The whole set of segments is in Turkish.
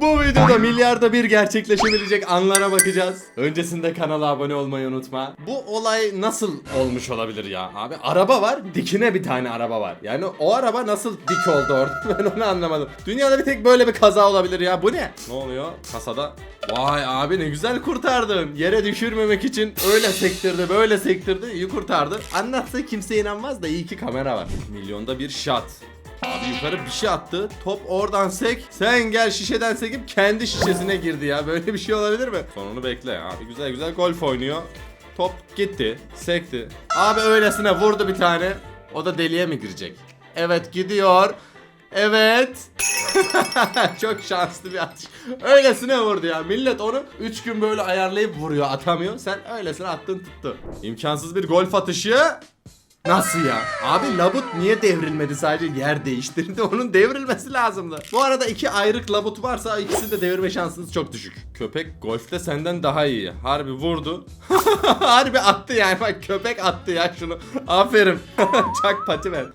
Bu videoda milyarda bir gerçekleşebilecek anlara bakacağız. Öncesinde kanala abone olmayı unutma. Bu olay nasıl olmuş olabilir ya abi? Araba var, dikine bir tane araba var. Yani o araba nasıl dik oldu orada? Ben onu anlamadım. Dünyada bir tek böyle bir kaza olabilir ya. Bu ne? Ne oluyor? Kasada. Vay abi ne güzel kurtardın. Yere düşürmemek için öyle sektirdi, böyle sektirdi, iyi kurtardı. Anlatsa kimse inanmaz da iyi ki kamera var. Milyonda bir shot. Abi yukarı bir şey attı. Top oradan sek. Sen gel şişeden sekip kendi şişesine girdi ya. Böyle bir şey olabilir mi? Sonunu bekle. Abi güzel güzel golf oynuyor. Top gitti. Sekti. Abi öylesine vurdu bir tane. O da deliğe mi girecek? Evet gidiyor. Evet. Çok şanslı bir atış. Öylesine vurdu ya. Millet onu 3 gün böyle ayarlayıp vuruyor, atamıyor. Sen öylesine attın tuttu. İmkansız bir golf atışı. Nasıl ya? Abi labut niye devrilmedi sadece yer değiştirdi onun devrilmesi lazımdı. Bu arada iki ayrık labut varsa ikisi de devirme şansınız çok düşük. Köpek golfte senden daha iyi. Harbi vurdu. Harbi attı yani bak köpek attı ya şunu. Aferin. Çak pati ver.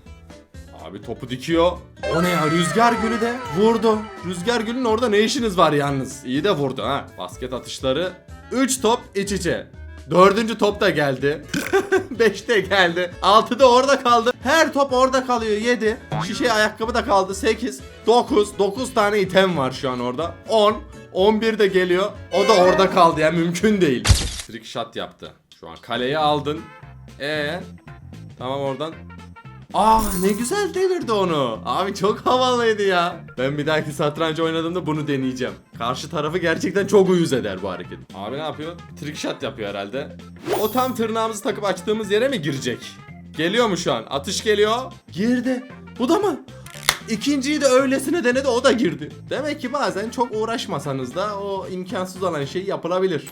Abi topu dikiyor. O ne ya rüzgar gülü de vurdu. Rüzgar gülün orada ne işiniz var yalnız? İyi de vurdu ha. Basket atışları 3 top iç içe. Dördüncü top da geldi. 5 de geldi. 6 da orada kaldı. Her top orada kalıyor. 7. Şişe ayakkabı da kaldı. 8. 9. 9 tane item var şu an orada. 10. 11 de geliyor. O da orada kaldı ya mümkün değil. Trick shot yaptı. Şu an kaleyi aldın. E Tamam oradan Aa ne güzel devirdi onu. Abi çok havalıydı ya. Ben bir dahaki satranç oynadığımda bunu deneyeceğim. Karşı tarafı gerçekten çok uyuz eder bu hareket. Abi ne yapıyor? Trick shot yapıyor herhalde. O tam tırnağımızı takıp açtığımız yere mi girecek? Geliyor mu şu an? Atış geliyor. Girdi. Bu da mı? İkinciyi de öylesine denedi o da girdi. Demek ki bazen çok uğraşmasanız da o imkansız olan şey yapılabilir.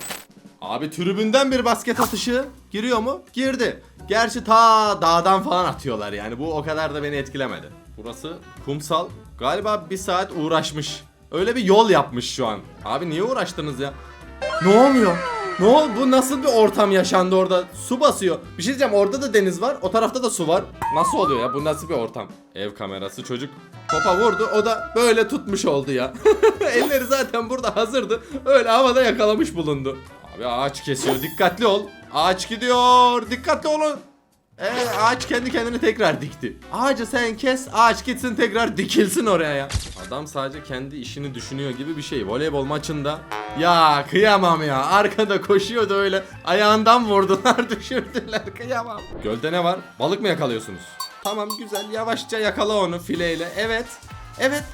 Abi tribünden bir basket atışı giriyor mu? Girdi. Gerçi ta dağdan falan atıyorlar yani bu o kadar da beni etkilemedi. Burası kumsal. Galiba bir saat uğraşmış. Öyle bir yol yapmış şu an. Abi niye uğraştınız ya? Ne oluyor? Ne ol? Bu nasıl bir ortam yaşandı orada? Su basıyor. Bir şey diyeceğim orada da deniz var. O tarafta da su var. Nasıl oluyor ya? Bu nasıl bir ortam? Ev kamerası çocuk topa vurdu. O da böyle tutmuş oldu ya. Elleri zaten burada hazırdı. Öyle havada yakalamış bulundu. Abi ağaç kesiyor. Dikkatli ol. Ağaç gidiyor. Dikkatli olun. Ee, ağaç kendi kendini tekrar dikti. Ağacı sen kes, ağaç gitsin tekrar dikilsin oraya ya. Adam sadece kendi işini düşünüyor gibi bir şey. Voleybol maçında. Ya kıyamam ya. Arkada koşuyordu öyle. Ayağından vurdular, düşürdüler. Kıyamam. Gölde ne var? Balık mı yakalıyorsunuz? Tamam güzel. Yavaşça yakala onu fileyle. Evet. Evet.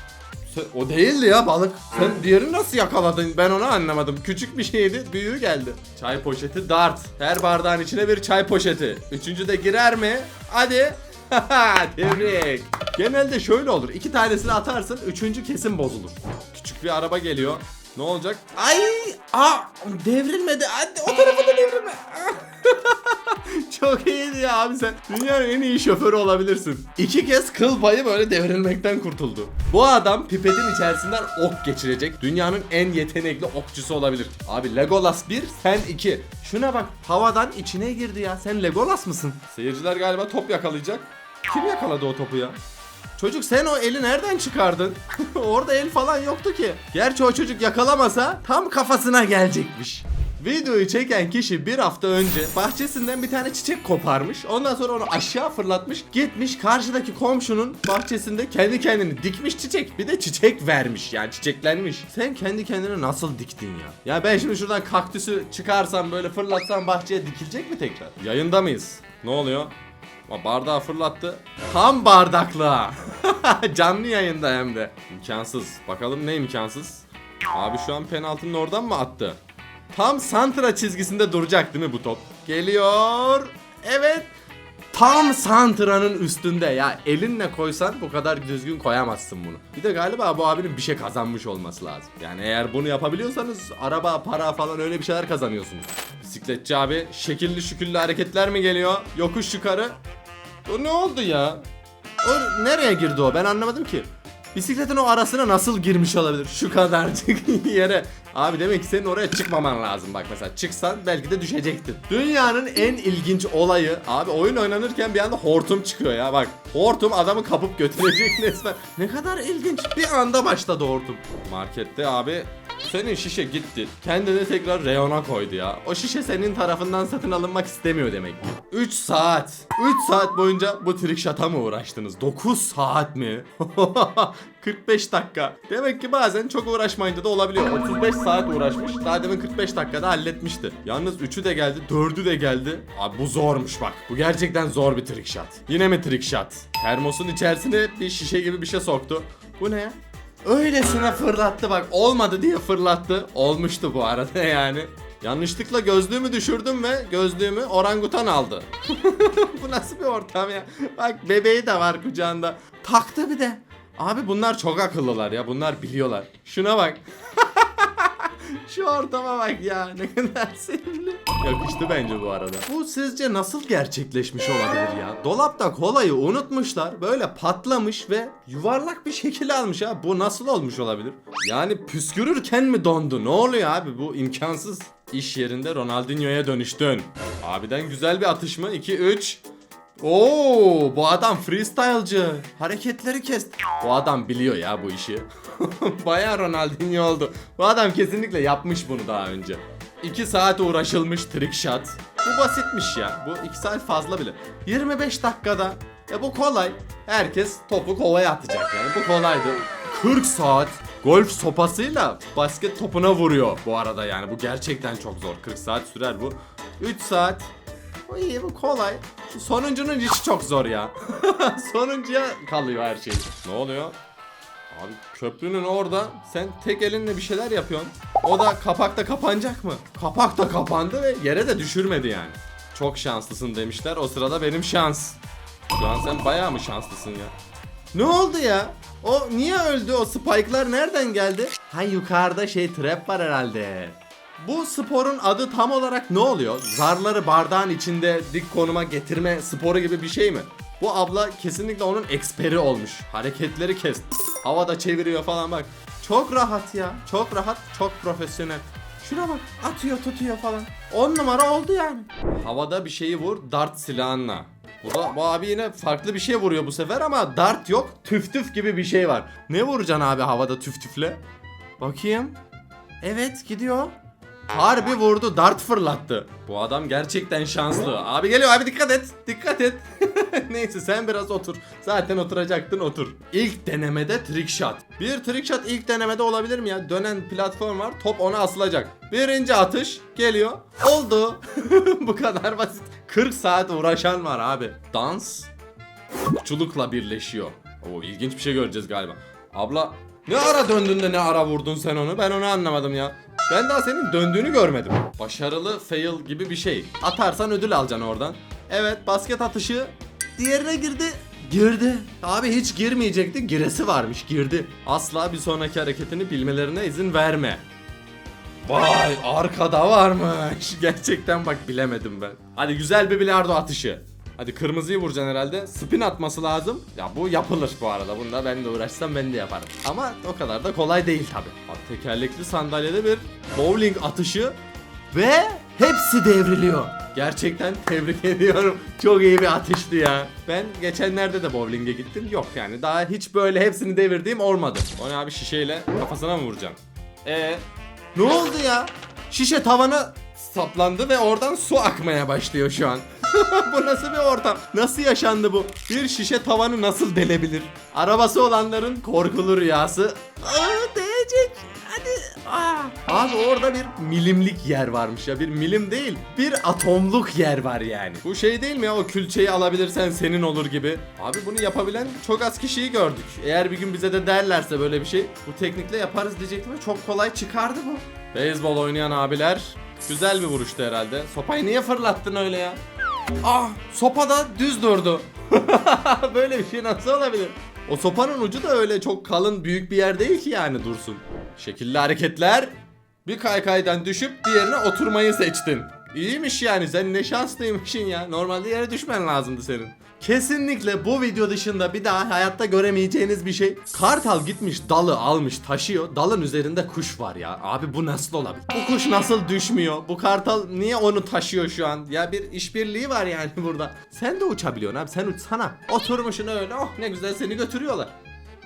O değildi ya balık. Sen diğerini nasıl yakaladın? Ben onu anlamadım. Küçük bir şeydi, büyüğü geldi. Çay poşeti dart. Her bardağın içine bir çay poşeti. Üçüncü de girer mi? Hadi. Tebrik. Genelde şöyle olur. İki tanesini atarsın, üçüncü kesin bozulur. Küçük bir araba geliyor. Ne olacak? Ay! Aa! Devrilmedi. Hadi o tarafa da devrilme. Çok iyiydi ya abi sen. Dünyanın en iyi şoförü olabilirsin. İki kez kıl payı böyle devrilmekten kurtuldu. Bu adam pipetin içerisinden ok geçirecek. Dünyanın en yetenekli okçusu olabilir. Abi Legolas 1, sen 2. Şuna bak havadan içine girdi ya. Sen Legolas mısın? Seyirciler galiba top yakalayacak. Kim yakaladı o topu ya? Çocuk sen o eli nereden çıkardın? Orada el falan yoktu ki. Gerçi o çocuk yakalamasa tam kafasına gelecekmiş. Videoyu çeken kişi bir hafta önce bahçesinden bir tane çiçek koparmış. Ondan sonra onu aşağı fırlatmış. Gitmiş karşıdaki komşunun bahçesinde kendi kendini dikmiş çiçek. Bir de çiçek vermiş yani çiçeklenmiş. Sen kendi kendine nasıl diktin ya? Ya ben şimdi şuradan kaktüsü çıkarsam böyle fırlatsam bahçeye dikilecek mi tekrar? Yayında mıyız? Ne oluyor? Ama bardağı fırlattı. Tam bardakla. Canlı yayında hem de. İmkansız. Bakalım ne imkansız? Abi şu an penaltının oradan mı attı? Tam santra çizgisinde duracak değil mi bu top? Geliyor. Evet. Tam santranın üstünde ya elinle koysan bu kadar düzgün koyamazsın bunu. Bir de galiba bu abinin bir şey kazanmış olması lazım. Yani eğer bunu yapabiliyorsanız araba, para falan öyle bir şeyler kazanıyorsunuz. Bisikletçi abi şekilli şüküllü hareketler mi geliyor? Yokuş yukarı. O ne oldu ya? O nereye girdi o? Ben anlamadım ki. Bisikletin o arasına nasıl girmiş olabilir? Şu kadarcık yere. Abi demek ki senin oraya çıkmaman lazım. Bak mesela çıksan belki de düşecektin. Dünyanın en ilginç olayı abi oyun oynanırken bir anda hortum çıkıyor ya bak. Hortum adamı kapıp götürecek resmen. Ne kadar ilginç. Bir anda başladı hortum. Markette abi senin şişe gitti. Kendini tekrar reyona koydu ya. O şişe senin tarafından satın alınmak istemiyor demek ki. 3 saat. 3 saat boyunca bu trickshot'a mı uğraştınız? 9 saat mi? 45 dakika. Demek ki bazen çok uğraşmayınca da olabiliyor. 35 saat uğraşmış. Daha demin 45 dakikada halletmişti. Yalnız 3'ü de geldi, 4'ü de geldi. Abi bu zormuş bak. Bu gerçekten zor bir trickshot. Yine mi trickshot? Termosun içerisine bir şişe gibi bir şey soktu. Bu ne ya? Öylesine fırlattı bak olmadı diye fırlattı. Olmuştu bu arada yani. Yanlışlıkla gözlüğümü düşürdüm ve gözlüğümü orangutan aldı. bu nasıl bir ortam ya? Bak bebeği de var kucağında. Taktı bir de. Abi bunlar çok akıllılar ya. Bunlar biliyorlar. Şuna bak. Şu ortama bak ya ne kadar sevimli. Yakıştı bence bu arada. Bu sizce nasıl gerçekleşmiş olabilir ya? Dolapta kolayı unutmuşlar. Böyle patlamış ve yuvarlak bir şekil almış ha. Bu nasıl olmuş olabilir? Yani püskürürken mi dondu? Ne oluyor abi? Bu imkansız. İş yerinde Ronaldinho'ya dönüştün. Abiden güzel bir atış mı? 2 3 Oo, bu adam freestyle'cı. Hareketleri kesti. Bu adam biliyor ya bu işi. Baya Ronaldinho oldu. Bu adam kesinlikle yapmış bunu daha önce. 2 saat uğraşılmış trick shot. Bu basitmiş ya. Bu 2 saat fazla bile. 25 dakikada. Ya bu kolay. Herkes topu kovaya atacak yani. Bu kolaydı. 40 saat golf sopasıyla basket topuna vuruyor bu arada yani. Bu gerçekten çok zor. 40 saat sürer bu. 3 saat bu iyi bu kolay. Sonuncunun işi çok zor ya. Sonuncuya kalıyor her şey. Ne oluyor? Abi köprünün orada sen tek elinle bir şeyler yapıyorsun. O da kapakta kapanacak mı? Kapak da kapandı ve yere de düşürmedi yani. Çok şanslısın demişler. O sırada benim şans. Şu an sen bayağı mı şanslısın ya? Ne oldu ya? O niye öldü? O spike'lar nereden geldi? Ha yukarıda şey trap var herhalde. Bu sporun adı tam olarak ne oluyor? Zarları bardağın içinde dik konuma getirme sporu gibi bir şey mi? Bu abla kesinlikle onun eksperi olmuş. Hareketleri kes. Havada çeviriyor falan bak. Çok rahat ya. Çok rahat, çok profesyonel. Şuna bak. Atıyor, tutuyor falan. 10 numara oldu yani. Havada bir şeyi vur dart silahınla. Bu da bu abi yine farklı bir şey vuruyor bu sefer ama dart yok. Tüf tüf gibi bir şey var. Ne vuracaksın abi havada tüf tüfle? Bakayım. Evet gidiyor. Harbi vurdu dart fırlattı. Bu adam gerçekten şanslı. Abi geliyor abi dikkat et. Dikkat et. Neyse sen biraz otur. Zaten oturacaktın otur. İlk denemede trick shot. Bir trick shot ilk denemede olabilir mi ya? Dönen platform var. Top ona asılacak. Birinci atış geliyor. Oldu. Bu kadar basit. 40 saat uğraşan var abi. Dans okçulukla birleşiyor. Oo ilginç bir şey göreceğiz galiba. Abla ne ara döndün de ne ara vurdun sen onu? Ben onu anlamadım ya. Ben daha senin döndüğünü görmedim. Başarılı fail gibi bir şey. Atarsan ödül alacaksın oradan. Evet basket atışı diğerine girdi. Girdi. Abi hiç girmeyecekti. Giresi varmış. Girdi. Asla bir sonraki hareketini bilmelerine izin verme. Vay arkada varmış. Gerçekten bak bilemedim ben. Hadi güzel bir bilardo atışı. Hadi kırmızıyı vuracaksın herhalde. Spin atması lazım. Ya bu yapılır bu arada. Bunda ben de uğraşsam ben de yaparım. Ama o kadar da kolay değil tabi. Bak tekerlekli sandalyede bir bowling atışı ve hepsi devriliyor. Gerçekten tebrik ediyorum. Çok iyi bir atıştı ya. Ben geçenlerde de bowling'e gittim. Yok yani daha hiç böyle hepsini devirdiğim olmadı. O ne abi şişeyle kafasına mı vuracaksın? Ee, ne oldu ya? Şişe tavana saplandı ve oradan su akmaya başlıyor şu an. bu nasıl bir ortam? Nasıl yaşandı bu? Bir şişe tavanı nasıl delebilir? Arabası olanların korkulu rüyası. Aa, değecek. Hadi. Aa. Abi orada bir milimlik yer varmış ya. Bir milim değil. Bir atomluk yer var yani. Bu şey değil mi ya? O külçeyi alabilirsen senin olur gibi. Abi bunu yapabilen çok az kişiyi gördük. Eğer bir gün bize de derlerse böyle bir şey. Bu teknikle yaparız diyecektim çok kolay çıkardı bu. Beyzbol oynayan abiler. Güzel bir vuruştu herhalde. Sopayı niye fırlattın öyle ya? Ah sopa da düz durdu. Böyle bir şey nasıl olabilir? O sopanın ucu da öyle çok kalın büyük bir yer değil ki yani dursun. Şekilli hareketler. Bir kaykaydan düşüp diğerine oturmayı seçtin. İyiymiş yani sen ne şanslıymışsın ya. Normalde yere düşmen lazımdı senin. Kesinlikle bu video dışında bir daha hayatta göremeyeceğiniz bir şey. Kartal gitmiş dalı almış taşıyor. Dalın üzerinde kuş var ya. Abi bu nasıl olabilir? Bu kuş nasıl düşmüyor? Bu kartal niye onu taşıyor şu an? Ya bir işbirliği var yani burada. Sen de uçabiliyorsun abi sen uçsana. Oturmuşsun öyle oh ne güzel seni götürüyorlar.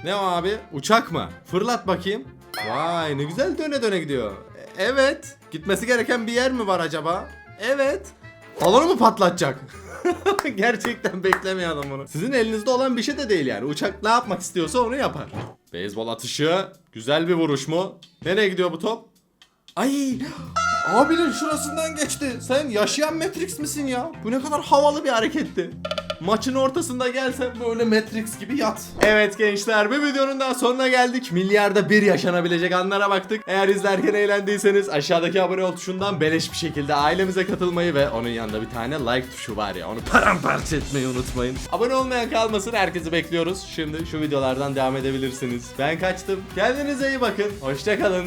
Ne o abi? Uçak mı? Fırlat bakayım. Vay ne güzel döne döne gidiyor. E- Evet. Gitmesi gereken bir yer mi var acaba? Evet. Balonu mu patlatacak? Gerçekten beklemiyordum bunu. Sizin elinizde olan bir şey de değil yani. Uçak ne yapmak istiyorsa onu yapar. Beyzbol atışı. Güzel bir vuruş mu? Nereye gidiyor bu top? Ay! Abinin şurasından geçti. Sen yaşayan Matrix misin ya? Bu ne kadar havalı bir hareketti. Maçın ortasında gelsen böyle Matrix gibi yat. Evet gençler bir videonun daha sonuna geldik. Milyarda bir yaşanabilecek anlara baktık. Eğer izlerken eğlendiyseniz aşağıdaki abone ol tuşundan beleş bir şekilde ailemize katılmayı ve onun yanında bir tane like tuşu var ya onu paramparça etmeyi unutmayın. Abone olmayan kalmasın herkesi bekliyoruz. Şimdi şu videolardan devam edebilirsiniz. Ben kaçtım. Kendinize iyi bakın. Hoşçakalın.